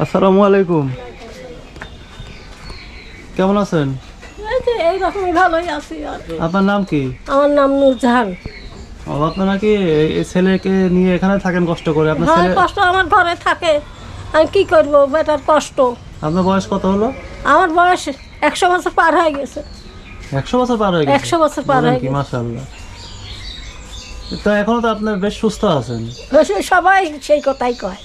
আসসালামু আলাইকুম। কেমন আছেন? এইরকমই ভালোই আছি আপনার নাম কি? আমার নাম নূরজাহান। ও, আপনার নাকি এই- এই ছেলেকে নিয়ে এখানে থাকেন কষ্ট করে? আপনার ছেলে কষ্ট আমার ঘরে থাকে। আমি কি করব? বেটার কষ্ট। আপনার বয়স কত হলো? আমার বয়স একশো বছর পার হয়ে গেছে। একশো বছর পার হয়ে গেছে? একশো বছর পার হয়ে গেছে। তো এখনও তো আপনার বেশ সুস্থ আছেন। সবাই সেই কথাই কয়।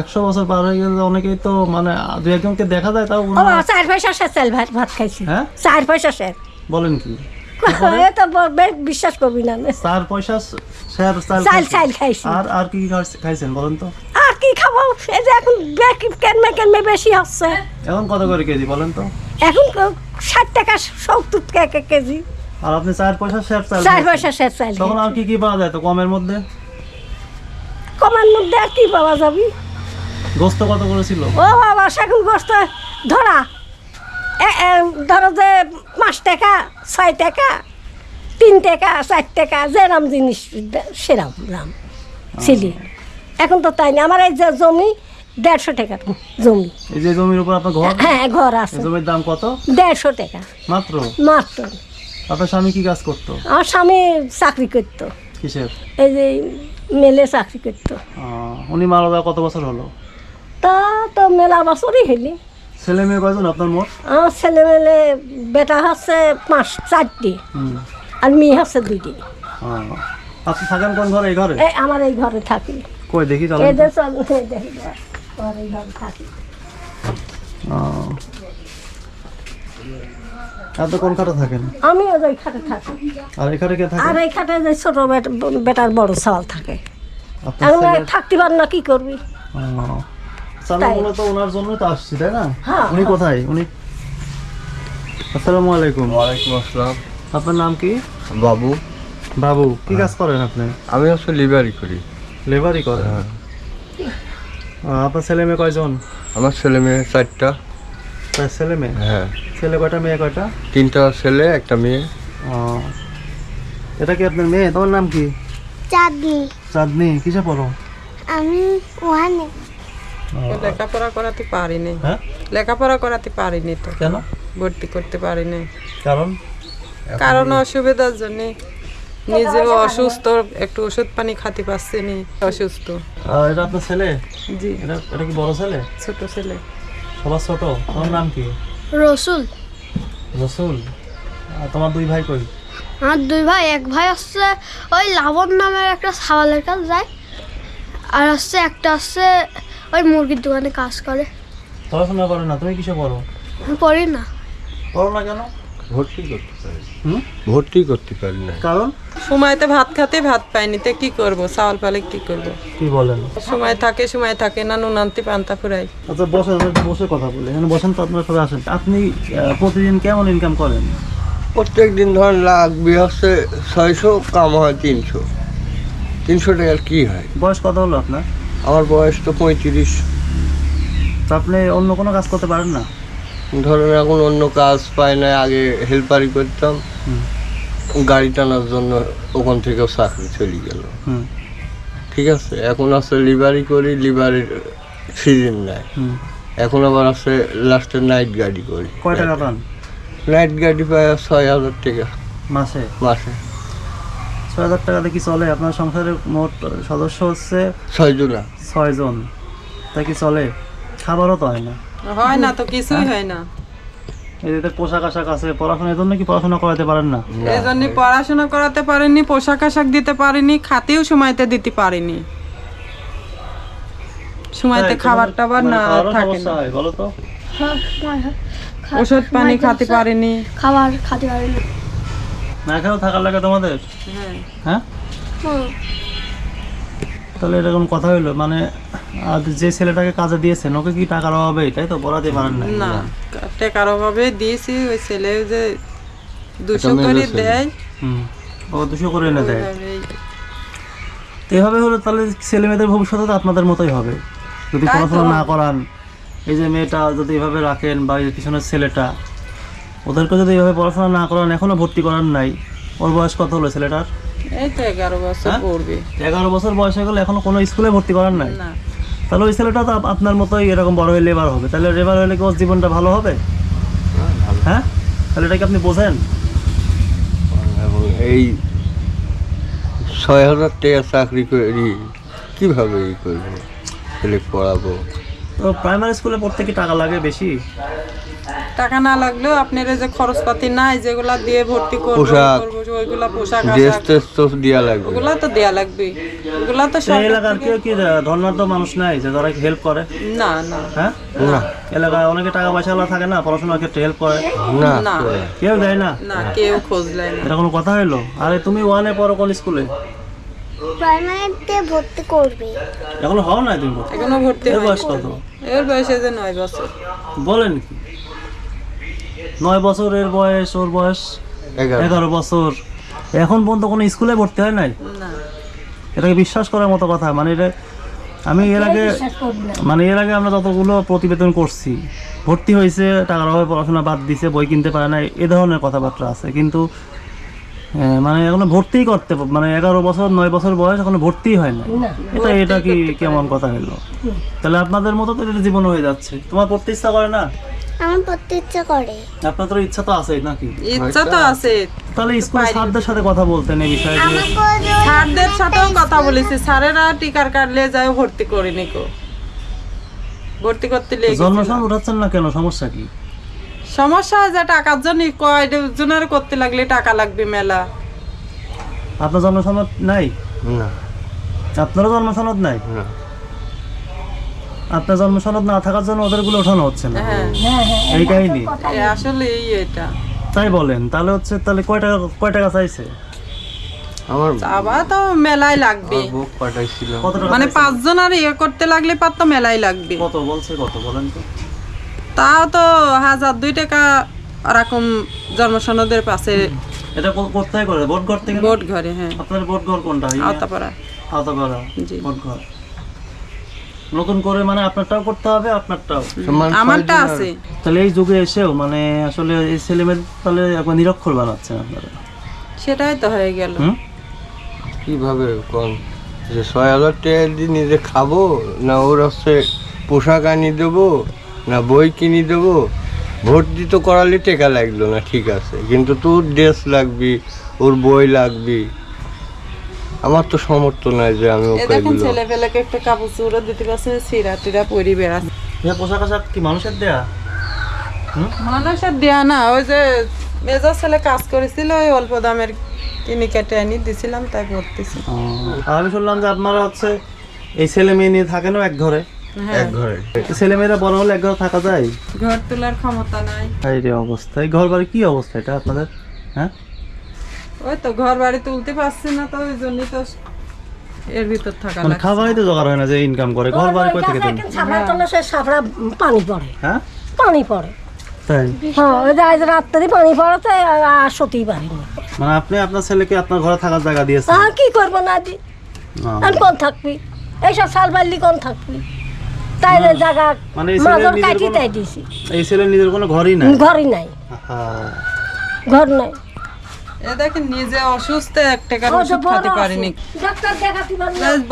একশো বছর পার হয়ে গেলে অনেকেই তো মানে দু একজনকে দেখা যায় তাও ও চার পয়সা শেষ চাল ভাত ভাত খাইছি। হ্যাঁ? চার পয়সা শেষ বলেন কি? তো বিশ্বাস করবি না। চার পয়সা শেয়ার চাল চাল? খাইছি। আর আর কি খাইছেন বলেন তো। আর কি খাব? এই যে এখন কেনমে কেনমে বেশি হচ্ছে। এখন কত করে কেজি বলেন তো? এখন ষাট টাকা সত্তর টাকা কেজি। আর আপনি চার পয়সা শেয়ার চাল চার পয়সা শেষ চাল তখন আর কি কি পাওয়া যায় তো কমের মধ্যে? কমার মধ্যে আর কি পাওয়া যাবি? গোস্ত কত করেছিল? ও বাবা সেগুন গোস্ত। ধরা। ধরো যে পাঁচ টাকা ছয় টাকা তিন টাকা চার টাকা যেরাম জিনিস সেরাম দাম ছিলি এখন তো তাই না আমার এই যে জমি দেড়শো টাকার জমি। এই যে জমির উপর আপনার ঘর? হ্যাঁ ঘর আছে। জমির দাম কত? দেড়শো টাকা। মাত্র? মাত্র। আপনার স্বামী কি কাজ করতো? আমার স্বামী চাকরি করতো। কিসের? এই যে মেলে চাকরি করতো। উনি মারা যাওয়া কত বছর হলো? তা তো মেলা বছরই হইলি। ছেলে মেয়ে কয়জন আপনার মোট? আমার ছেলে মেলে বেটা হচ্ছে পাঁচ চারটি। আর মেয়ে হচ্ছে দুইটি। আপনি থাকেন কোন ঘরে? এই ঘরে? এই আমার এই ঘরে থাকি। কই দেখি চলেন এদের চল এই দেখি দেখ, আমার এই ঘরে থাকি। আপনি কোন খাটে থাকেন? আমি ওই খাটে থাকি। আর এখানে কে আর এই খাটে যে ছোট বেট- বেটার বড় সওয়াল থাকে। থাকতে পার না কি করবি? আমি মূলত ওনার জন্য তো আসছি তাই না? হ্যাঁ, উনি কোথায়? উনি আসসালামু আলাইকুম। ওয়ালাইকুম আসসালাম। আপনার নাম কি? বাবু। বাবু কি কাজ করেন আপনি? আমি হচ্ছে লিভারি করি। লেবারই করেন? আহ, আপনার ছেলে মেয়ে কয়জন? আমার ছেলে মেয়ে চারটা। ছেলে মেয়ে? হ্যাঁ। ছেলে কয়টা মেয়ে কয়টা? তিনটা ছেলে একটা মেয়ে। ও। এটা কি আপনার মেয়ে? তোমার নাম কি? চাঁদনি। চাঁদনি কিসে পড়ো? আমি ওখানে লেখাপড়া করাতে পারিনি। হ্যাঁ? লেখাপড়া করাতে পারিনি তো। কেন? ভর্তি করতে পারিনি। কারণ? কারণ অসুবিধার জন্য নিজে অসুস্থ একটু ওষুধ পানি খাতে পারছি নি অসুস্থ। এটা আপনার ছেলে? জি। এটা এটা কি বড় ছেলে? ছোট ছেলে। সবার ছোট? তোমার নাম কি? রসুল। রসুল? আর তোমার দুই ভাই কই? আমার দুই ভাই এক ভাই হচ্ছে ওই লাবণ নামের একটা সাওয়ালের কাজ যায়। আর হচ্ছে একটা হচ্ছে ওই মুরগির দোকানে কাজ করে। পড়াশোনা করে না তুমি কিসে পড়ো? আমি পড়ি না। পড়ো না কেন? ভর্তি করতে পারি। হুম? ভর্তি করতে পারি না। কারণ? সময়তে ভাত খাতে ভাত পাইনি তে কি করব? চাউল পালে কি করব? কি বলেন? সময় থাকে সময় থাকে না নুন আনতে পান্তা ফুরাই। আচ্ছা বসেন বসে কথা বলি। এখানে বসেন তো আপনারা সবাই আসেন। আপনি প্রতিদিন কেমন ইনকাম করেন? প্রত্যেক দিন ধর লাগবে হচ্ছে ছয়শো কাম হয় তিনশো। তিনশো টাকার কি হয়? বয়স কত হলো আপনার? আমার বয়স তো পঁয়ত্রিশ। তো আপনি অন্য কোনো কাজ করতে পারেন না? ধরেন এখন অন্য কাজ পাই না আগে হেল্পারি করতাম। গাড়ি টানার জন্য ওখান থেকেও চাকরি চলে গেল। ঠিক আছে এখন আছে লিভারি করি লিভারির সিজন নাই। হুম। এখন আবার আছে লাস্টে নাইট গাড়ি করি। কয় টাকা পান? নাইট গাড়ি পায় ছয় হাজার টাকা। মাসে? মাসে। ছয় হাজার টাকাতে কি চলে? আপনার সংসারের মোট সদস্য হচ্ছে ছয় জনা ছয় জন তা কি চলে? খাবারও তো হয় না। হয় না তো কিছুই হয়? না। এদের পোশাক আশাক আছে পড়াশোনার জন্য কি পড়াশোনা করাতে পারেন না? এই জন্য পড়াশোনা করাতে পারিনি পোশাক আশাক দিতে পারিনি খাতেও সময়তে দিতে পারিনি সময়তে খাবার টাবার না থাকে সমস্যা না। বলো তো। ওষুধ পানি খাতে পারিনি। খাবার খাতে পারি না খেয়েও থাকার লাগে তোমাদের? হ্যাঁ। হ্যাঁ? তাহলে এরকম কথা হইল মানে আর যে ছেলেটাকে কাজে দিয়েছেন ওকে কি টাকার অভাবে তাই তো? পড়াতে পারেন না না টাকার অভাবে দিয়েছি ওই ছেলে যে দুশো করে দেয়। হুম ও দুশো করে এনে দেয়। এভাবে হলে তাহলে ছেলে মেয়েদের ভবিষ্যতে তো আপনাদের মতোই হবে। যদি পড়াশোনা না করান এই যে মেয়েটা যদি এভাবে রাখেন বা পিছনের ছেলেটা ওদেরকে যদি এভাবে পড়াশোনা না করান এখনও ভর্তি করার নাই। ওর বয়স কত হলো ছেলেটার? এই তো এগারো বছর হ্যাঁ? পড়বে। এগারো বছর বয়স হয়ে গেলে এখনও কোনো স্কুলে ভর্তি করার নাই? তাহলে ওই ছেলেটা তো আপনার মতোই এরকম বড় হয়ে লেবার হবে। তাহলে লেবার হলে কি ওর জীবনটা ভালো হবে? হ্যাঁ? তাহলে এটা কি আপনি বোঝেন? এবং এই ছয় হাজার টাকা চাকরি করি কীভাবে ই করব? ছেলে পড়াবো। তো প্রাইমারি স্কুলে পড়তে কি টাকা লাগে বেশি? টাকা না লাগলেও আপনার এই যে খরচপাতি নাই যেগুলা দিয়ে ভর্তি করব পোশাক, ওইগুলা পোশাক ড্রেস টেস তো দেওয়া লাগবে। ওগুলা তো দেয়া লাগবে ওগুলা তো এলাকার কেউ কি মানুষ নাই যে তারা হেল্প করে? না না। হ্যাঁ? না। এলাকায় অনেকে টাকা পয়সা থাকে না পড়াশোনার ক্ষেত্রে হেল্প করে। না। না। কেউ দেয় না? না কেউ খোঁজ নেয় না। এটা কোনো কথা হইল? আরে তুমি ওয়ানে পড়ো কোন স্কুলে প্রাইমারিতে ভর্তি করবে। এখনও হও নাই তুমি? এখনও ভর্তি এর বয়স কত? এর বয়সে যে নয় বছর। বলেন কি? নয় বছর এর বয়স ওর বয়স এগারো। বছর। এখন পর্যন্ত কোনো স্কুলে ভর্তি হয় নাই? এটাকে বিশ্বাস করার মতো কথা। মানে এটা আমি এর আগে মানে এর আগে আমরা যতগুলো প্রতিবেদন করছি ভর্তি হয়েছে টাকার অভাবে পড়াশোনা বাদ দিছে বই কিনতে পারে না এ ধরনের কথাবার্তা আছে। কিন্তু আহ, মানে এখনও ভর্তি করতে মানে এগারো বছর নয় বছর বয়স এখনও ভর্তি হয় না না। এটা এটা কি কেমন কথা হলো? তাহলে আপনাদের মতো তো এটা জীবন হয়ে যাচ্ছে। তোমার পড়তে ইচ্ছা করে না? আমার পড়তে ইচ্ছা করে। আপনার তো ইচ্ছা তো আছে নাকি? ইচ্ছা তো আছে তাহলে স্কুলের স্যারদের সাথে কথা বলতেন এই বিষয়ে স্যারদের সাথেও কথা বলেছি। স্যারেরা টিকার কাটলে যায় ভর্তি করিনি কো ভর্তি করতে লেগে জন্মসন উঠাচ্ছেন না কেন? সমস্যা কি? সমস্যা যে টাকার জন্য কয় জনের করতে লাগলে টাকা লাগবে মেলা। আপনার জন্মসনদ নাই? না। আপনারও জন্মসনদ নাই? না। আপনার জন্মসনদ না থাকার জন্য ওদেরগুলো ওঠানো হচ্ছে না। হ্যাঁ। এই কাহিনী। আসলে এই এটা। তাই বলেন তাহলে হচ্ছে তাহলে কয় টাকা কয় টাকা চাইছে? আমার আবার তো মেলাই লাগবে। বুক পাঠাইছিল মানে পাঁচজন আর ইয়ে করতে লাগলে পার তো মেলাই লাগবে। কত বলছে কত বলেন তো? তাও তো হাজার দুই টাকা জন্মসনদের পাশে এটা কোথায় করে? ভোট ঘর থেকে ভোট ঘরে হ্যাঁ। আপনার ভোট ঘর কোনটা? এই আওতাপাড়া। আওতাপাড়া। ভোট ঘর নতুন করে মানে আপনারটাও করতে হবে আপনারটাও। আমারটা আছে। তাহলে এই যুগে এসেও মানে আসলে এই ছেলেমেয়ের তাহলে একবার নিরক্ষর বানাচ্ছেন আপনারা। সেটাই তো হয়ে গেল। কীভাবে কম? যে ছয় হাজার টাকা দিয়ে নিজে খাব না ওর হচ্ছে পোশাক আনি দেবো না বই কিনে দেবো? ভর্তি তো করালে টেকা লাগল না ঠিক আছে। কিন্তু তোর ড্রেস লাগবি ওর বই লাগবি। আমার তো সমর্থ নাই যে আমি ওকে দেখেন ছেলে পেলেকে একটা কাপড় চুড়ো দিতে পারছে সিরা টিরা পরি বেড়াচ্ছে এই পোশাক আশাক কি মানুষের দেয়া? মানুষের দেয়া না ওই যে মেজর ছেলে কাজ করেছিল ওই অল্প দামের কিনে কেটে আনি দিছিলাম তাই ভর্তিছি আর আমি শুনলাম যে আপনারা হচ্ছে এই ছেলে মেয়ে নিয়ে থাকেনও এক ঘরে? হ্যাঁ। এক ঘরে। ছেলে মেয়েরা বড় হলে এক ঘরে থাকা যায়? ঘর তোলার ক্ষমতা নাই। এই রে অবস্থা এই ঘর বাড়ি কি অবস্থা এটা আপনাদের? হ্যাঁ? ওই তো ঘর বাড়ি তুলতে পারছি না তো ওই জন্যই তো এর ভিতর থাকা মানে খাবারই তো জোগাড় হয় না যে ইনকাম করে ঘর বাড়ি কই থেকে দেন সাফরা তোলে সে সাফরা পানি পড়ে। হ্যাঁ? পানি পড়ে। তাই? হ্যাঁ ওই যে আজ রাত্রে পানি পড়াতে আর সতেই পারিনি মানে আপনি আপনার ছেলেকে আপনার ঘরে থাকার জায়গা দিয়েছেন? আর কি করব না। দি আহ, আর কোন থাকবি? এইসব সাল বাল্লি কোন থাকবি? তাই জায়গা মানে এই ছেলের নিজের কোনো- তাই দিছি এই ছেলের নিজের কোনো ঘরই নাই? ঘরই নাই। হ্যাঁ ঘর নাই। এ দেখেন নিজে অসুস্থ এক টাকার ওষুধ খেতে পারিনি।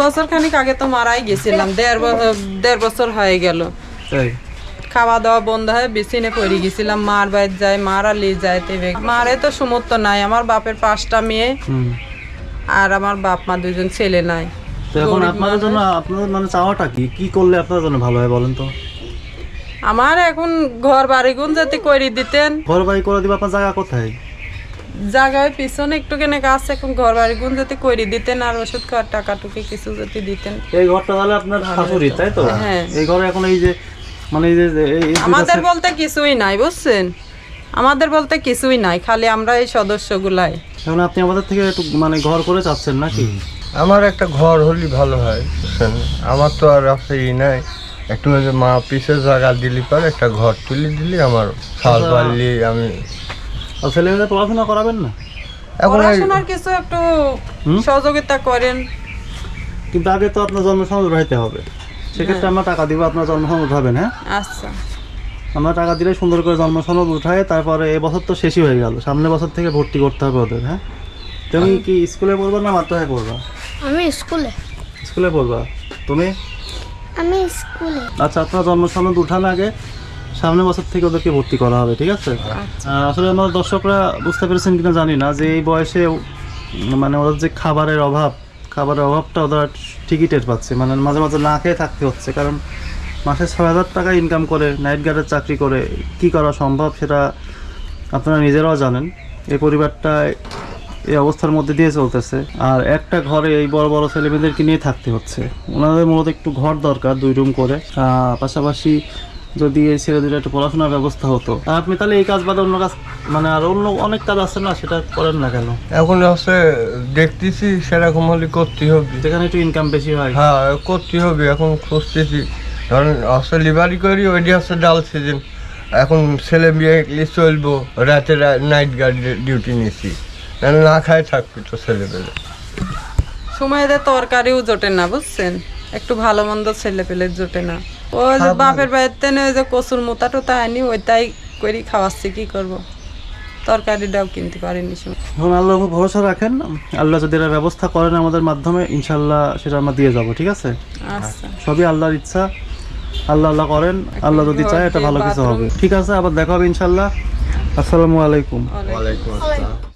বছর খানিক আগে তো মারাই গেছিলাম দেড় দেড় বছর হয়ে গেল। খাওয়া দাওয়া বন্ধ হয়ে বিছিনে পড়ে গেছিলাম মার বাইর যায় মার আলি যায় তেবে মারে তো সমর্থ নাই আমার বাপের পাঁচটা মেয়ে আর আমার বাপ মা দুজন ছেলে নাই। এখন আপনাদের জন্য আপনাদের মানে চাওয়াটা কি? কি করলে আপনাদের জন্য ভালো হয় বলেন তো? আমার এখন ঘর বাড়ি গুন যাতে করে দিতেন। ঘর বাড়ি করে দিবে আপনার জায়গা কোথায়? জায়গায় পিছনে একটু কেনে গাছ এখন ঘর বাড়ি গুন যদি করে দিতেন আর ওষুধ খাওয়ার টাকা টুকি কিছু যদি দিতেন। এই ঘরটা তাহলে আপনার শাশুড়ি তাই তো? হ্যাঁ। এই ঘরে এখন এই যে মানে এই যে আমাদের বলতে কিছুই নাই বুঝছেন? আমাদের বলতে কিছুই নাই খালি আমরা এই সদস্যগুলাই। এখন আপনি আমাদের থেকে একটু মানে ঘর করে চাচ্ছেন নাকি? আমার একটা ঘর হলে ভালো হয় বুঝছেন? আমার তো আর আছে ই নাই। একটু মা পিসের জায়গা দিলি পর একটা ঘর তুলি দিলি আমার সাল পারলি আমি আর ছেলে মেয়েদের পড়াশোনা করাবেন না? এখন পড়াশোনার কিছু একটু হুম? সহযোগিতা করেন। কিন্তু আগে তো আপনার জন্ম সনদ উঠাইতে হবে। সেক্ষেত্রে আমরা টাকা দিব আপনার জন্ম সনদ উঠাবেন হ্যাঁ? আচ্ছা। আমরা টাকা দিলে সুন্দর করে জন্ম সনদ উঠায় তারপরে এবছর তো শেষই হয়ে গেল। সামনের বছর থেকে ভর্তি করতে হবে ওদের হ্যাঁ? তুমি কি স্কুলে পড়বা না মাধ্যমিকে পড়বা? আমি স্কুলে। স্কুলে পড়বা। তুমি? আমি স্কুলে। আচ্ছা আপনার জন্ম সনদ উঠান আগে। সামনের বছর থেকে ওদেরকে ভর্তি করা হবে ঠিক আছে? আসলে আমার দর্শকরা বুঝতে পেরেছেন কিনা জানি না যে এই বয়সে মানে ওদের যে খাবারের অভাব খাবারের অভাবটা ওরা ঠিকই টের পাচ্ছে। মানে মাঝে মাঝে না খেয়ে থাকতে হচ্ছে কারণ মাসে ছয় হাজার টাকা ইনকাম করে নাইট গার্ডের চাকরি করে কি করা সম্ভব সেটা আপনারা নিজেরাও জানেন। এই পরিবারটা এই অবস্থার মধ্যে দিয়ে চলতেছে। আর একটা ঘরে এই বড় বড় ছেলেমেয়েদেরকে নিয়ে থাকতে হচ্ছে। ওনাদের মূলত একটু ঘর দরকার দুই রুম করে। পাশাপাশি যদি এই ছেলেদের একটু পড়াশোনার ব্যবস্থা হতো। আপনি তাহলে এই কাজ বাদে অন্য কাজ মানে আর অন্য অনেক কাজ আছে না সেটা করেন না কেন? এখন হচ্ছে দেখতেছি সেরকম হলে করতে হবে। যেখানে একটু ইনকাম বেশি হয়। হ্যাঁ করতে হবে এখন খুঁজতেছি। ধরেন হচ্ছে লিভারি করি ওইটি হচ্ছে ডাল সিজন এখন ছেলে মেয়ে এগুলি চলবো রাতে নাইট গার্ড ডিউটি নিছি। না খায় থাকবে তো ছেলে পেলে। সময় তরকারিও জোটে না বুঝছেন? একটু ভালো মন্দ ছেলে পেলে জোটে না। ওই যে বাপের বাড়িতে ওই যে কচুর মোতা টোতা আনি ওইটাই করি খাওয়াচ্ছি কি করব? তরকারিটাও কিনতে পারিনি এখন আল্লাহর উপর ভরসা রাখেন। আল্লাহ যদি এরা ব্যবস্থা করেন আমাদের মাধ্যমে ইনশাল্লাহ সেটা আমরা দিয়ে যাব ঠিক আছে? আচ্ছা। সবই আল্লাহর ইচ্ছা। আল্লাহ আল্লাহ করেন আল্লাহ যদি চায় এটা ভালো কিছু হবে। ঠিক আছে আবার দেখা হবে ইনশাল্লাহ আসসালামু আলাইকুম। ওয়ালাইকুম আসসালাম।